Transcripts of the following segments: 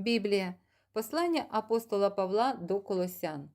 Біблія. Послання апостола Павла до Колосян.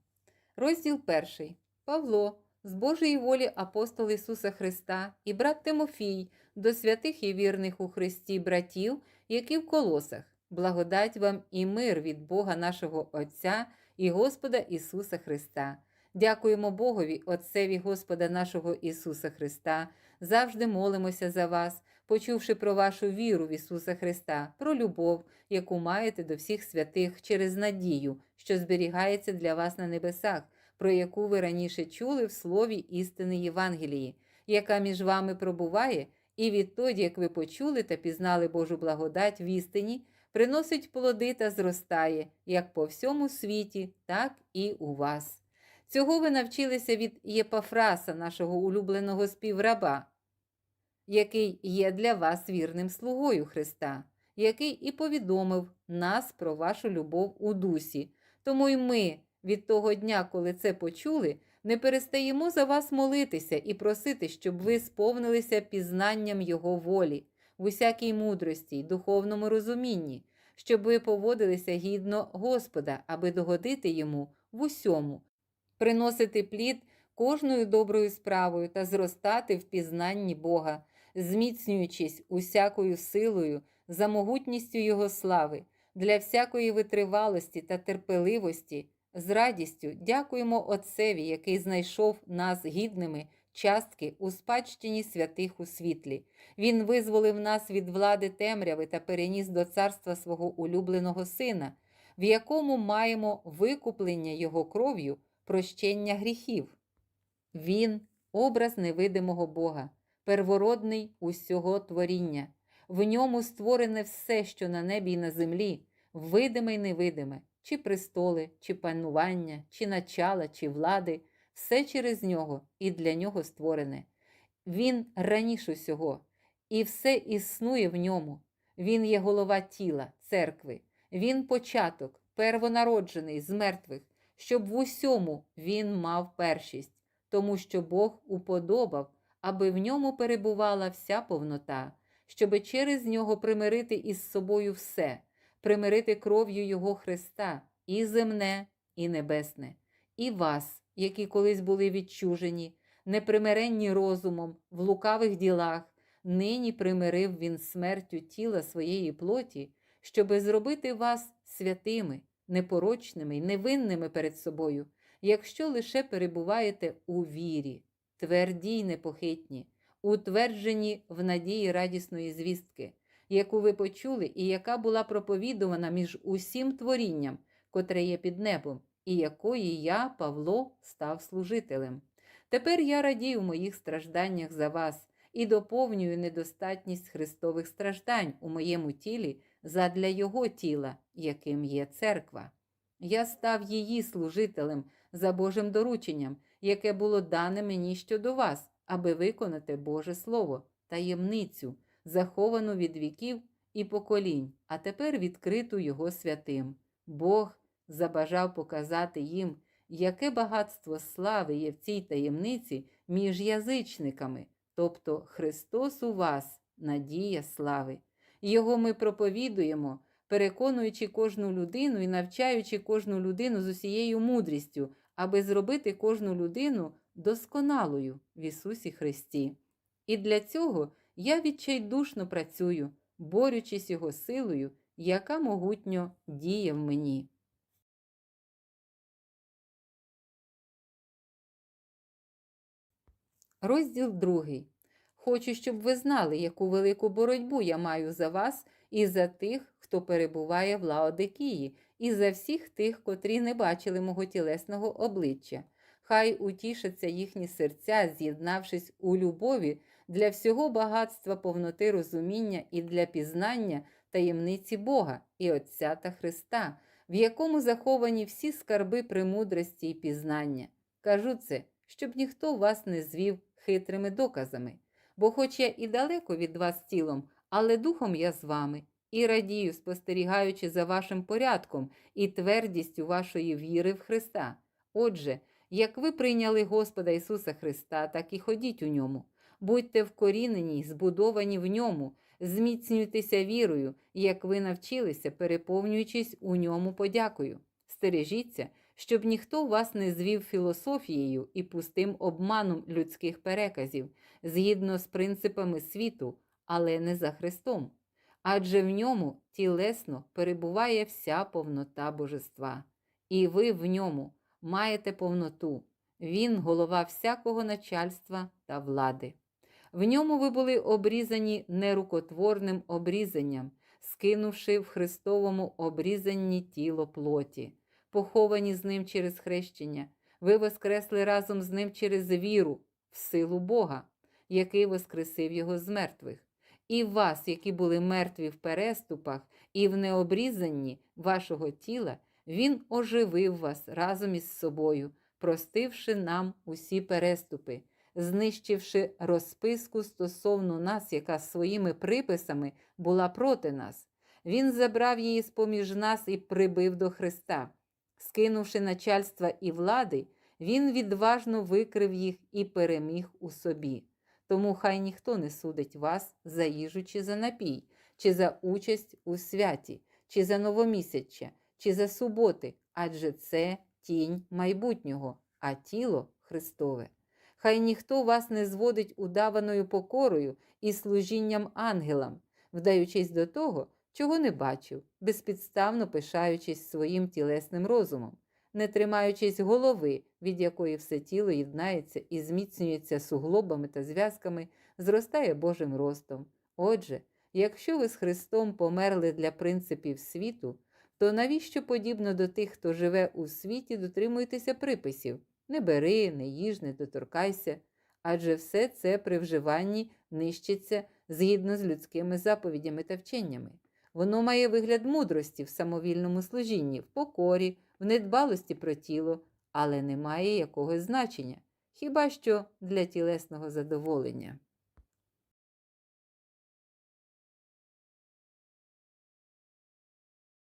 Розділ 1. Павло, з Божої волі апостол Ісуса Христа і брат Тимофій, до святих і вірних у Христі братів, які в колосах. Благодать вам і мир від Бога нашого Отця і Господа Ісуса Христа. Дякуємо Богові, Отцеві Господа нашого Ісуса Христа. Завжди молимося за вас, почувши про вашу віру в Ісуса Христа, про любов, яку маєте до всіх святих через надію, що зберігається для вас на небесах, про яку ви раніше чули в слові істини Євангелії, яка між вами пробуває, і відтоді, як ви почули та пізнали Божу благодать в істині, приносить плоди та зростає, як по всьому світі, так і у вас. Цього ви навчилися від Єпафраса, нашого улюбленого співраба, який є для вас вірним слугою Христа, який і повідомив нас про вашу любов у дусі. Тому й ми від того дня, коли це почули, не перестаємо за вас молитися і просити, щоб ви сповнилися пізнанням Його волі, в усякій мудрості й духовному розумінні, щоб ви поводилися гідно Господа, аби догодити йому в усьому, приносити плід кожною доброю справою та зростати в пізнанні Бога, зміцнюючись усякою силою за могутністю Його слави, для всякої витривалості та терпеливості, з радістю дякуємо Отцеві, який знайшов нас гідними частки у спадщині святих у світлі. Він визволив нас від влади темряви та переніс до царства свого улюбленого Сина, в якому маємо викуплення Його кров'ю, прощення гріхів. Він образ невидимого Бога, первородний усього творіння. В ньому створене все, що на небі і на землі, видиме й невидиме, чи престоли, чи панування, чи начала, чи влади, все через нього і для нього створене. Він раніше усього, і все існує в ньому. Він є голова тіла, церкви, він початок, первонароджений з мертвих, щоб в усьому він мав першість, тому що Бог уподобав, аби в ньому перебувала вся повнота, щоби через нього примирити із собою все, примирити кров'ю Його Христа, і земне, і небесне, і вас, які колись були відчужені, непримиренні розумом, в лукавих ділах, нині примирив він смертю тіла своєї плоті, щоби зробити вас святими, непорочними й невинними перед собою, якщо лише перебуваєте у вірі, тверді й непохитні, утверджені в надії радісної звістки, яку ви почули і яка була проповідувана між усім творінням, котре є під небом, і якої я, Павло, став служителем. Тепер я радію в моїх стражданнях за вас і доповнюю недостатність Христових страждань у моєму тілі задля Його тіла, яким є церква. Я став її служителем за Божим дорученням, яке було дане мені щодо вас, аби виконати Боже Слово, таємницю, заховану від віків і поколінь, а тепер відкриту Його святим. Бог забажав показати їм, яке багатство слави є в цій таємниці між язичниками, тобто Христос у вас, надія слави. Його ми проповідуємо, переконуючи кожну людину і навчаючи кожну людину з усією мудрістю, аби зробити кожну людину досконалою в Ісусі Христі. І для цього я відчайдушно працюю, борючись Його силою, яка могутньо діє в мені. Розділ 2. Хочу, щоб ви знали, яку велику боротьбу я маю за вас і за тих, хто перебуває в Лаодикії, і за всіх тих, котрі не бачили мого тілесного обличчя. Хай утішаться їхні серця, з'єднавшись у любові для всього багатства повноти розуміння і для пізнання таємниці Бога і Отця та Христа, в якому заховані всі скарби премудрості і пізнання. Кажу це, щоб ніхто вас не звів хитрими доказами. Бо, хоч я і далеко від вас тілом, але духом я з вами і радію, спостерігаючи за вашим порядком і твердістю вашої віри в Христа. Отже, як ви прийняли Господа Ісуса Христа, так і ходіть у ньому, Будьте вкорінені збудовані в ньому, зміцнюйтеся вірою, як ви навчилися, переповнюючись у ньому подякою. Стережіться, щоб ніхто вас не звів філософією і пустим обманом людських переказів, згідно з принципами світу, але не за Христом. Адже в ньому тілесно перебуває вся повнота божества, і ви в ньому маєте повноту. Він голова всякого начальства та влади. В ньому ви були обрізані нерукотворним обрізанням, скинувши в Христовому обрізанні тіло плоті, поховані з ним через хрещення, ви воскресли разом з ним через віру, в силу Бога, який воскресив його з мертвих. І вас, які були мертві в переступах і в необрізанні вашого тіла, Він оживив вас разом із собою, простивши нам усі переступи, знищивши розписку стосовно нас, яка своїми приписами була проти нас. Він забрав її з поміж нас і прибив до Христа. Скинувши начальства і влади, він відважно викрив їх і переміг у собі. Тому хай ніхто не судить вас за їжу чи за напій, чи за участь у святі, чи за новомісяччя, чи за суботи, адже це тінь майбутнього, а тіло Христове. Хай ніхто вас не зводить удаваною покорою і служінням ангелам, вдаючись до того, чого не бачив, безпідставно пишаючись своїм тілесним розумом, не тримаючись голови, від якої все тіло єднається і зміцнюється суглобами та зв'язками, зростає Божим ростом. Отже, якщо ви з Христом померли для принципів світу, то навіщо подібно до тих, хто живе у світі, дотримуєтеся приписів не бери, не їж, не доторкайся, адже все це при вживанні нищиться згідно з людськими заповідями та вченнями. Воно має вигляд мудрості в самовільному служінні, в покорі, в недбалості про тіло, але не має якогось значення, хіба що для тілесного задоволення.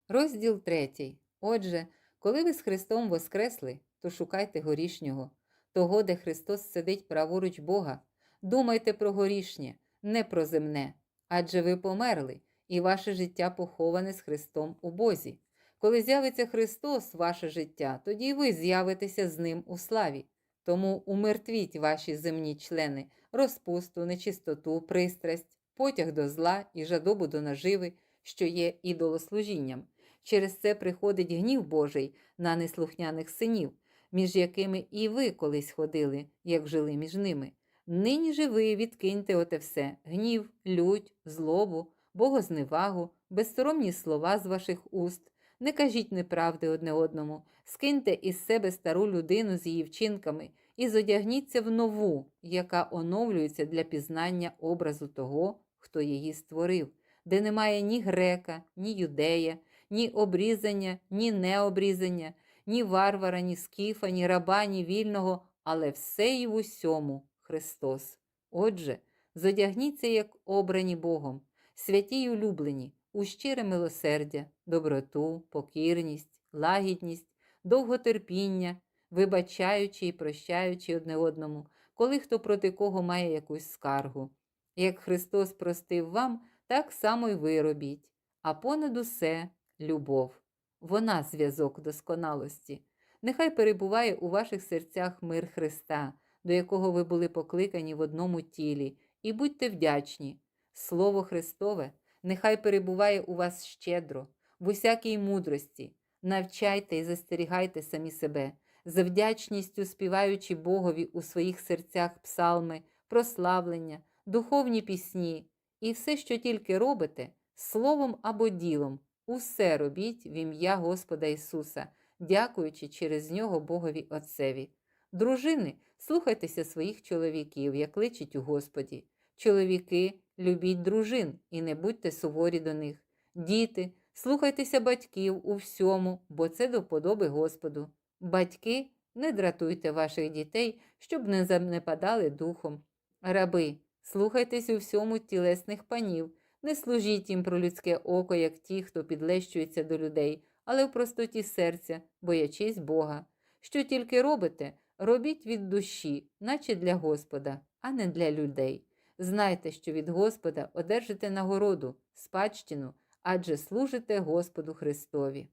Розділ третій. Отже, коли ви з Христом воскресли, то шукайте горішнього, того, де Христос сидить праворуч Бога. Думайте про горішнє, не про земне, адже ви померли, і ваше життя поховане з Христом у Бозі. Коли з'явиться Христос, ваше життя, тоді ви з'явитеся з Ним у славі. Тому умертвіть ваші земні члени, розпусту, нечистоту, пристрасть, потяг до зла і жадобу до наживи, що є ідолослужінням. Через це приходить гнів Божий на неслухняних синів, між якими і ви колись ходили, як жили між ними. Нині же ви відкиньте оте все гнів, лють, злобу, богозневагу, безсоромні слова з ваших уст. Не кажіть неправди одне одному, скиньте із себе стару людину з її вчинками і зодягніться в нову, яка оновлюється для пізнання образу того, хто її створив, де немає ні грека, ні юдея, ні обрізання, ні необрізання, ні варвара, ні скіфа, ні раба, ні вільного, але все й в усьому Христос. Отже, зодягніться, як обрані Богом, святі й улюблені, у щире милосердя, доброту, покірність, лагідність, довготерпіння, вибачаючи і прощаючи одне одному, коли хто проти кого має якусь скаргу. Як Христос простив вам, так само й ви робіть, а понад усе любов. Вона зв'язок досконалості. Нехай перебуває у ваших серцях мир Христа, до якого ви були покликані в одному тілі, і будьте вдячні. Слово Христове, нехай перебуває у вас щедро, в усякій мудрості. Навчайте і застерігайте самі себе, за вдячністю співаючи Богові у своїх серцях псалми, прославлення, духовні пісні, і все, що тільки робите, словом або ділом, усе робіть в ім'я Господа Ісуса, дякуючи через нього Богові Отцеві. Дружини, слухайтеся своїх чоловіків, як личить у Господі. Чоловіки, любіть дружин і не будьте суворі до них. Діти, слухайтеся батьків у всьому, бо це до подоби Господу. Батьки, не дратуйте ваших дітей, щоб не занепадали духом. Раби, слухайтесь у всьому тілесних панів, не служіть їм про людське око, як ті, хто підлещується до людей, але в простоті серця, боячись Бога. Що тільки робите, робіть від душі, наче для Господа, а не для людей. Знайте, що від Господа одержите нагороду, спадщину, адже служите Господу Христові.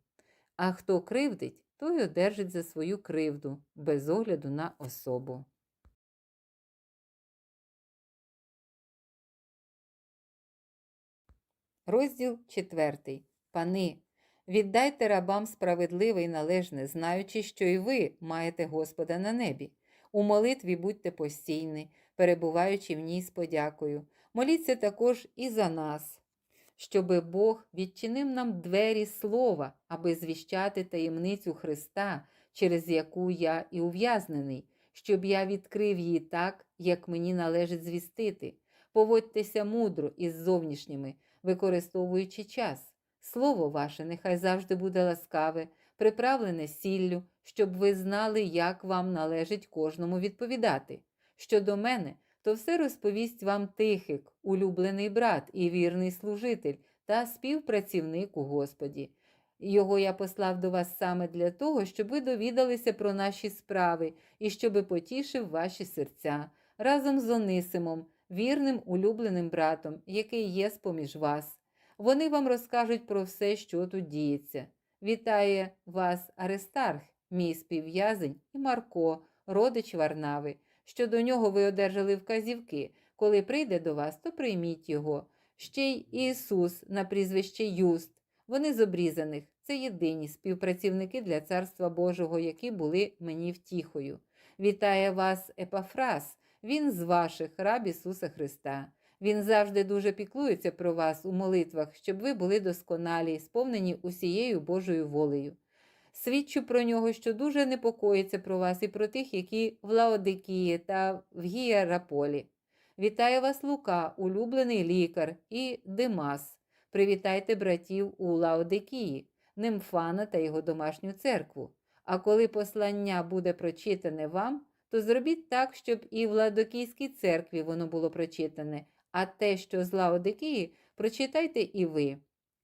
А хто кривдить, той одержить за свою кривду, без огляду на особу. Розділ 4. Пани, віддайте рабам справедливе і належне, знаючи, що і ви маєте Господа на небі. У молитві будьте постійні, перебуваючи в ній з подякою. Моліться також і за нас, щоби Бог відчинив нам двері слова, аби звіщати таємницю Христа, через яку я і ув'язнений, щоб я відкрив її так, як мені належить звістити. Поводьтеся мудро із зовнішніми, використовуючи час. Слово ваше нехай завжди буде ласкаве, приправлене сіллю, щоб ви знали, як вам належить кожному відповідати. Щодо мене, то все розповість вам Тихик, улюблений брат і вірний служитель та співпрацівник у Господі. Його я послав до вас саме для того, щоб ви довідалися про наші справи і щоби потішив ваші серця разом з Онисимом, вірним улюбленим братом, який є з-поміж вас. Вони вам розкажуть про все, що тут діється. Вітає вас Аристарх, мій співв'язень, і Марко, родич Варнави. Що до нього ви одержали вказівки. Коли прийде до вас, то прийміть його. Ще й Ісус на прізвище Юст. Вони з обрізаних. Це єдині співпрацівники для Царства Божого, які були мені втіхою. Вітає вас Епафрас, він з ваших раб Ісуса Христа. Він завжди дуже піклується про вас у молитвах, щоб ви були досконалі, сповнені усією Божою волею. Свідчу про нього, що дуже непокоїться про вас і про тих, які в Лаодикії та в Гієраполі. Вітає вас Лука, улюблений лікар, і Димас. Привітайте братів у Лаодикії, Нимфана та його домашню церкву. А коли послання буде прочитане вам, то зробіть так, щоб і в Ладокійській церкві воно було прочитане, а те, що з Лаодикії, прочитайте і ви.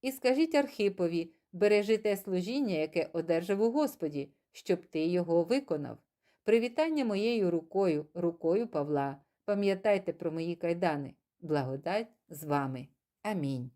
І скажіть Архипові, бережи те служіння, яке одержав у Господі, щоб ти його виконав. Привітання моєю рукою, рукою Павла. Пам'ятайте про мої кайдани. Благодать з вами. Амінь.